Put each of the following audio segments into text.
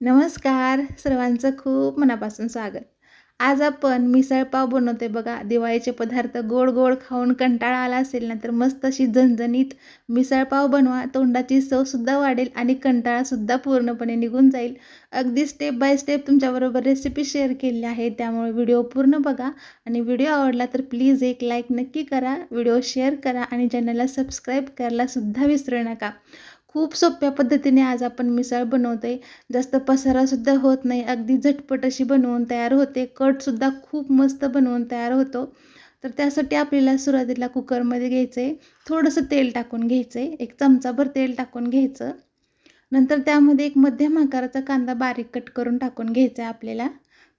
नमस्कार. सर्वांचं खूप मनापासून स्वागत. आज आपण मिसळपाव बनवते बघा. दिवाळीचे पदार्थ गोड गोड खाऊन कंटाळा आला असेल ना तर मस्त अशी झणझणीत मिसळपाव बनवा. तोंडाची चवसुद्धा वाढेल आणि कंटाळासुद्धा पूर्णपणे निघून जाईल. अगदी स्टेप बाय स्टेप तुमच्याबरोबर रेसिपी शेअर केली आहे. त्यामुळे व्हिडिओ पूर्ण बघा. आणि व्हिडिओ आवडला तर प्लीज एक लाईक नक्की करा. व्हिडिओ शेअर करा आणि चॅनलला सबस्क्राईब करायलासुद्धा विसरू नका. खूप सोप्या पद्धतीने आज आपण मिसळ बनवतो आहे जास्त पसारासुद्धा होत नाही. अगदी झटपट अशी बनवून तयार होते. कटसुद्धा खूप मस्त बनवून तयार होतो. तर त्यासाठी आपल्याला सुरुवातीला कुकरमध्ये घ्यायचं आहे थोडंसं तेल टाकून घ्यायचं आहे एक चमचाभर तेल टाकून घ्यायचं. नंतर त्यामध्ये एक मध्यम आकाराचा कांदा बारीक कट करून टाकून घ्यायचा आहे आपल्याला.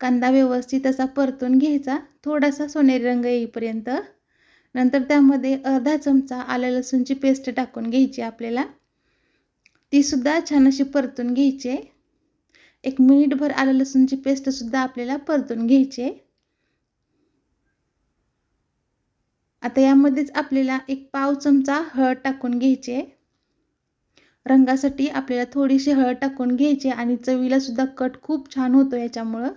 कांदा व्यवस्थित असा परतून घ्यायचा. थोडासा सोनेरी रंग येईपर्यंत. नंतर त्यामध्ये अर्धा चमचा आलं लसूणची पेस्ट टाकून घ्यायची आपल्याला. तीसुद्धा छान अशी परतून घ्यायची. आहे एक मिनिटभर आलं लसूणची पेस्टसुद्धा आपल्याला परतून घ्यायची. आहे आता यामध्येच आपल्याला एक पाव चमचा हळद टाकून घ्यायची. आहे रंगासाठी आपल्याला थोडीशी हळद टाकून घ्यायची आणि चवीला सुद्धा कट खूप छान होतो याच्यामुळं.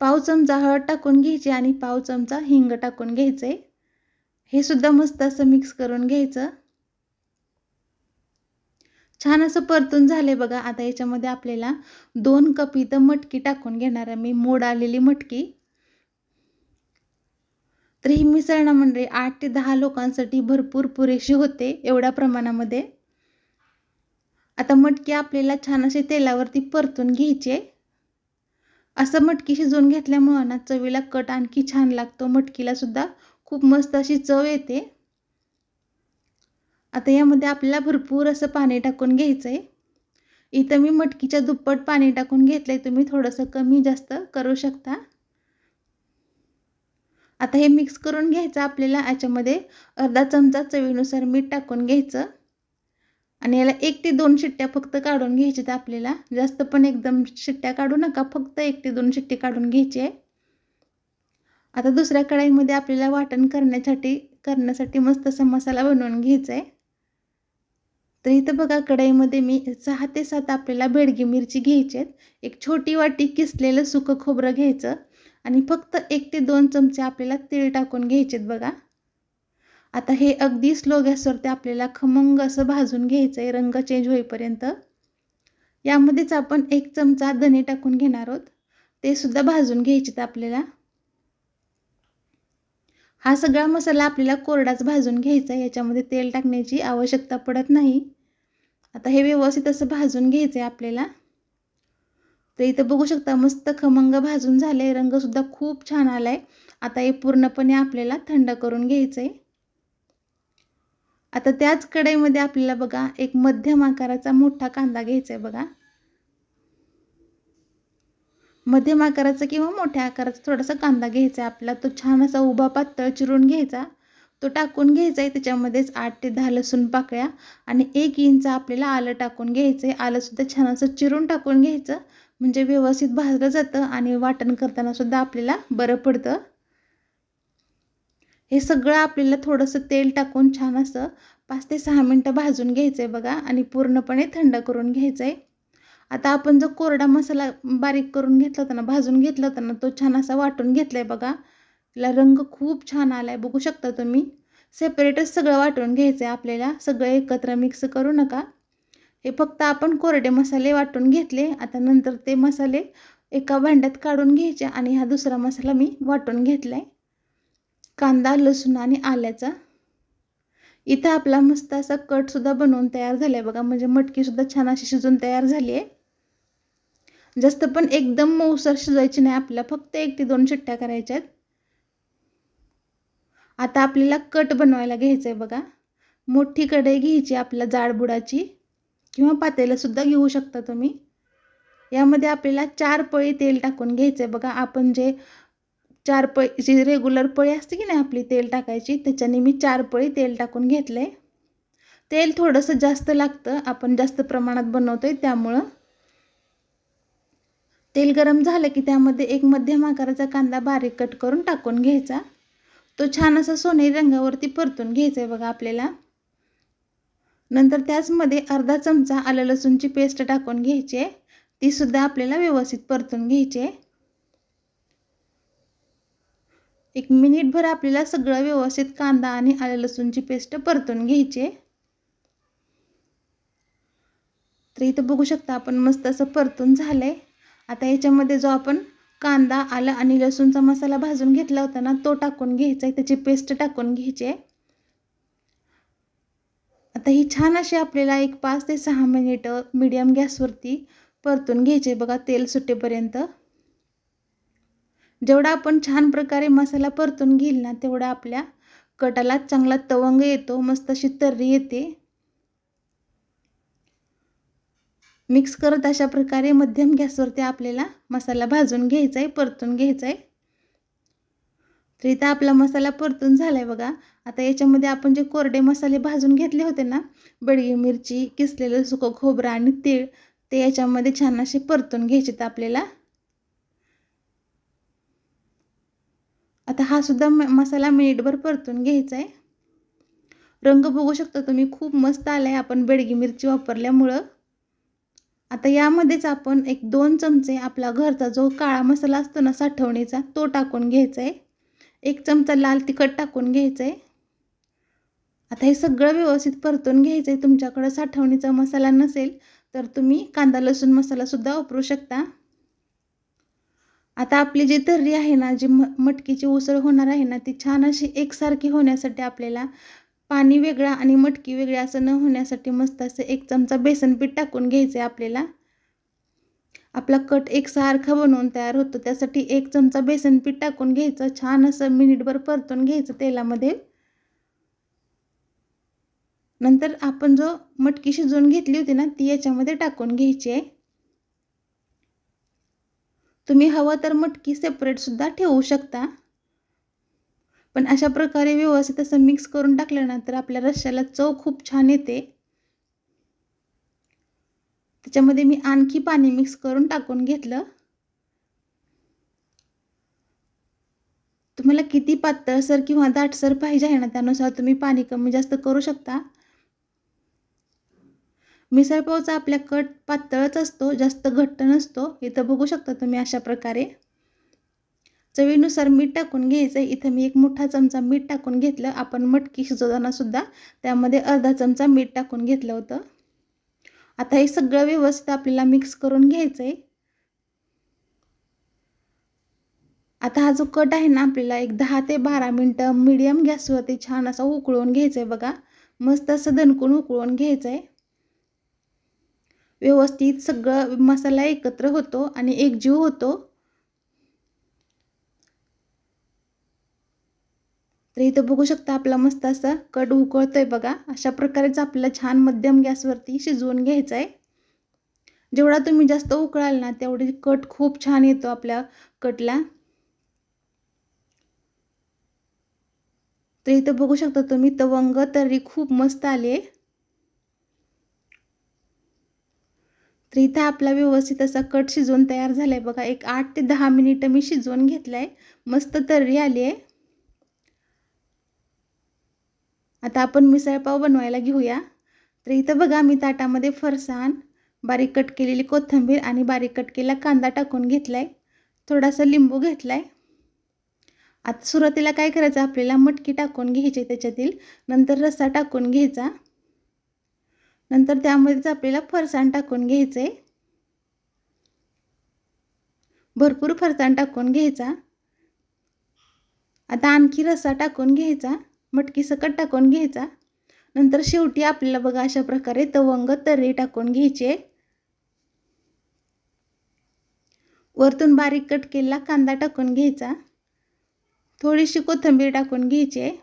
पाव चमचा हळद टाकून घ्यायची आणि पाव चमचा हिंग टाकून घ्यायचं. आहे हे सुद्धा मस्त असं मिक्स करून घ्यायचं. छान असं परतून झाले बघा. आता याच्यामध्ये आपल्याला दोन कप इथं मटकी टाकून घेणार आहे मी. मोड आलेली मटकी. तर ही मिसळ म्हणजे आठ ते दहा लोकांसाठी भरपूर पुरेशी होते एवढ्या प्रमाणामध्ये. आता मटकी आपल्याला छान असे तेलावरती परतून घ्यायचे असं मटकी शिजवून घेतल्यामुळं ना चवीला कट आणखी छान लागतो. मटकीला सुद्धा खूप मस्त अशी चव येते. आता यामध्ये आपल्याला भरपूर असं पाणी टाकून घ्यायचं आहे इथं मी मटकीच्या दुप्पट पाणी टाकून घेतलं आहे तुम्ही थोडंसं कमी जास्त करू शकता. आता हे मिक्स करून घ्यायचं आपल्याला याच्यामध्ये अर्धा चमचा चवीनुसार मीठ टाकून घ्यायचं. आणि याला एक ते दोन शिट्ट्या फक्त काढून घ्यायच्यात आपल्याला. जास्त पण एकदम शिट्ट्या काढू नका फक्त एक ते दोन शिट्टी काढून घ्यायची आहे. आता दुसऱ्या कढाईमध्ये आपल्याला वाटण करण्यासाठी करण्यासाठी मस्त असा मसाला बनवून घ्यायचा आहे. तर इथं बघा कढईमध्ये मी सहा ते सात आपल्याला बेडगी मिरची घ्यायची आहेत. एक छोटी वाटी किसलेलं सुकं खोबरं घ्यायचं आणि फक्त एक ते दोन चमचे आपल्याला तेल टाकून घ्यायचेत बघा. आता हे अगदी स्लो गॅसवरती आपल्याला खमंग असं भाजून घ्यायचं आहे रंग चेंज होईपर्यंत. यामध्येच आपण एक चमचा धने टाकून घेणार आहोत. ते सुद्धा भाजून घ्यायचेत आपल्याला. हा सगळा मसाला आपल्याला कोरडाच भाजून घ्यायचा याच्यामध्ये तेल टाकण्याची आवश्यकता पडत नाही. आता हे व्यवस्थित असं भाजून घ्यायचं आहे आपल्याला. तर इथं बघू शकता मस्त खमंग भाजून झालं आहे रंगसुद्धा खूप छान आला आहे आता हे पूर्णपणे आपल्याला थंड करून घ्यायचं आहे आता त्याच कढईमध्ये आपल्याला बघा एक मध्यम आकाराचा मोठा कांदा घ्यायचा आहे बघा. मध्यम आकाराचा किंवा मोठ्या आकाराचा थोडासा कांदा घ्यायचा आहे आपला तो छान असा उभा पातळ चिरून घ्यायचा. तो टाकून घ्यायचा आहे त्याच्यामध्येच आठ ते दहा लसूण पाकळ्या आणि एक इंच आपल्याला आलं टाकून घ्यायचं आहे आलंसुद्धा छान असं चिरून टाकून घ्यायचं. म्हणजे व्यवस्थित भाजलं जातं आणि वाटण करतानासुद्धा आपल्याला बरं पडतं. हे सगळं आपल्याला थोडंसं तेल टाकून छान असं पाच ते सहा मिनटं भाजून घ्यायचं आहे बघा आणि पूर्णपणे थंड करून घ्यायचं आहे आता आपण जो कोरडा मसाला बारीक करून घेतला होता ना भाजून घेतला होता ना तो छान असा वाटून घेतला आहे बघा. तिला रंग खूप छान आला आहे बघू शकता तुम्ही. सेपरेटच सगळं वाटून घ्यायचं आहे आपल्याला. सगळं एकत्र मिक्स करू नका. हे फक्त आपण कोरडे मसाले वाटून घेतले. आता नंतर ते मसाले एका भांड्यात काढून घ्यायचे आणि हा दुसरा मसाला मी वाटून घेतला आहे कांदा लसूण आणि आल्याचा. इथं आपला मस्त असा कटसुद्धा बनवून तयार झाला आहे बघा. म्हणजे मटकीसुद्धा छान अशी शिजून तयार झाली आहे जास्त पण एकदम मऊसर शिजवायची नाही. आपल्याला फक्त एक ते दोन चिट्ट्या करायच्या आहेत आता आपल्याला कट बनवायला घ्यायचं आहे बघा. मोठी कढई घ्यायची आपल्या जाडबुडाची किंवा पातेलंसुद्धा घेऊ शकता तुम्ही. यामध्ये आपल्याला चार पळी तेल टाकून घ्यायचं आहे बघा. आपण जे चार पळी जी रेग्युलर पळी असते की नाही आपली तेल टाकायची त्याच्याने मी चार पळी तेल टाकून घेतलं आहे तेल थोडंसं जास्त लागतं. आपण जास्त प्रमाणात बनवतो आहे त्यामुळं. तेल गरम झालं की त्यामध्ये एक मध्यम आकाराचा कांदा बारीक कट करून टाकून घ्यायचा. तो छान असा सोनेरी रंगावरती परतून घ्यायचा आहे बघा आपल्याला. नंतर त्याचमध्ये अर्धा चमचा आलं लसूणची पेस्ट टाकून घ्यायची आहे. ती सुद्धा आपल्याला व्यवस्थित परतून घ्यायची आहे. एक मिनिटभर आपल्याला सगळं व्यवस्थित कांदा आणि आलं लसूणची पेस्ट परतून घ्यायची आहे. तर इथं बघू शकता आपण मस्त असं परतून झालं आहे आता याच्यामध्ये जो आपण कांदा आलं आणि लसूणचा मसाला भाजून घेतला होता ना तो टाकून घ्यायचा आहे त्याची पेस्ट टाकून घ्यायची आहे आता ही छान अशी आपल्याला एक पाच ते सहा मिनिटं मिडियम गॅसवरती परतून घ्यायचे बघा तेल सुटेपर्यंत. जेवढा आपण छान प्रकारे मसाला परतून घेईल ना तेवढा आपल्या कटाला चांगला तवंग येतो मस्त अशी तर्री येते. मिक्स करत अशा प्रकारे मध्यम गॅसवरती आपल्याला मसाला भाजून घ्यायचा आहे परतून घ्यायचा आहे. तर इथं आपला मसाला परतून झाला आहे बघा. आता याच्यामध्ये आपण जे कोरडे मसाले भाजून घेतले होते ना बडगी मिरची किसलेलं सुकं खोबरं आणि तीळ ते याच्यामध्ये छान असे परतून घ्यायचे आपल्याला. आता हा सुद्धा मसाला मिनिटभर परतून घ्यायचा आहे. रंग बघू शकता तुम्ही खूप मस्त आला आहे आपण बेडगी मिरची वापरल्यामुळं. आता यामध्येच आपण एक दोन चमचे आपला घरचा जो काळा मसाला असतो ना साठवणीचा तो टाकून घ्यायचा आहे एक चमचा लाल तिखट टाकून घ्यायचं आहे आता हे सगळं व्यवस्थित परतून घ्यायचं आहे तुमच्याकडं साठवणीचा मसाला नसेल तर तुम्ही कांदा लसूण मसालासुद्धा वापरू शकता. आता आपली जी तर्री आहे ना जी म मटकीची उसळ होणार आहे ना ती छान अशी एकसारखी होण्यासाठी आपल्याला पाणी वेगळं आणि मटकी वेगळी असं न होण्यासाठी मस्त असं एक चमचा बेसन पीठ टाकून घ्यायचं आहे आपल्याला. आपला कट एकसारखा बनवून तयार होतो. त्यासाठी एक चमचा बेसन पीठ टाकून घ्यायचं. छान असं मिनिटभर परतून घ्यायचं तेलामध्ये. नंतर आपण जो मटकी शिजवून घेतली होती ना ती याच्यामध्ये टाकून घ्यायची आहे तुम्ही हवं तर मटकी सेपरेटसुद्धा ठेवू शकता. पण अशा प्रकारे व्यवस्थित असं मिक्स करून टाकल्यानंतर आपल्या रश्श्याला चव खूप छान येते. त्याच्यामध्ये मी आणखी पाणी मिक्स करून टाकून घेतलं. तुम्हाला किती पातळसर किंवा दाटसर पाहिजे आहे ना त्यानुसार तुम्ही पाणी कमी जास्त करू शकता. मिसळपावचा आपल्या कट पातळच असतो जास्त घट्ट नसतो. इथं बघू शकता तुम्ही अशा प्रकारे. चवीनुसार मीठ टाकून घ्यायचं. आहे इथं मी एक मोठा चमचा मीठ टाकून घेतलं. आपण मटकी शिजवतानासुद्धा त्यामध्ये अर्धा चमचा मीठ टाकून घेतलं होतं. आता हे सगळं व्यवस्थित आपल्याला मिक्स करून घ्यायचं आहे आता हा जो कट आहे ना आपल्याला एक दहा ते बारा मिनटं मीडियम गॅसवरती छान असा उकळून घ्यायचं आहे बघा. मस्त असं दणकून उकळून घ्यायचं आहे व्यवस्थित सगळं मसाला एकत्र होतो आणि एकजीव होतो. तर इथं बघू शकता आपला मस्त असा कट उकळतो आहे बघा. अशा प्रकारेच आपल्याला छान मध्यम गॅसवरती शिजवून घ्यायचं आहे जेवढा तुम्ही जास्त उकळाल ना तेवढे कट खूप छान येतो आपल्या कटला. तर इथं बघू शकता तुम्ही तवंग तर्री खूप मस्त आले तर इथं आपला व्यवस्थित असा कट शिजवून तयार झाला आहे बघा. एक आठ ते दहा मिनिटं मी शिजवून घेतलं आहे मस्त तर्री आली आहे. आता आपण मिसळपाव बनवायला घेऊया. तर इथं बघा मी ताटामध्ये फरसाण बारीक कट केलेली कोथिंबीर आणि बारीक कट केलेला कांदा टाकून घेतला आहे थोडासा लिंबू घेतला आहे आता सुरुवातीला काय करायचं? आपल्याला मटकी टाकून घ्यायची त्याच्यातील. नंतर रस्सा टाकून घ्यायचा. नंतर त्यामध्येच आपल्याला फरसाण टाकून घ्यायचं. आहे भरपूर फरसाण टाकून घ्यायचा. आता आणखी रस्सा टाकून घ्यायचा. मटकी सकट टाकून घ्यायचा. नंतर शेवटी आपल्याला बघा अशा प्रकारे तवंग तर्री टाकून घ्यायचे. वरतून बारीक कट केलेला कांदा टाकून घ्यायचा. थोडीशी कोथिंबीर टाकून घ्यायची. आहे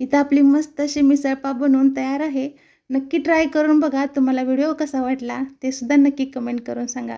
इथं आपली मस्त अशी मिसळपाव बनवून तयार आहे. नक्की ट्राय करून बघा तुम्हाला व्हिडिओ कसा वाटला ते सुद्धा नक्की कमेंट करून सांगा.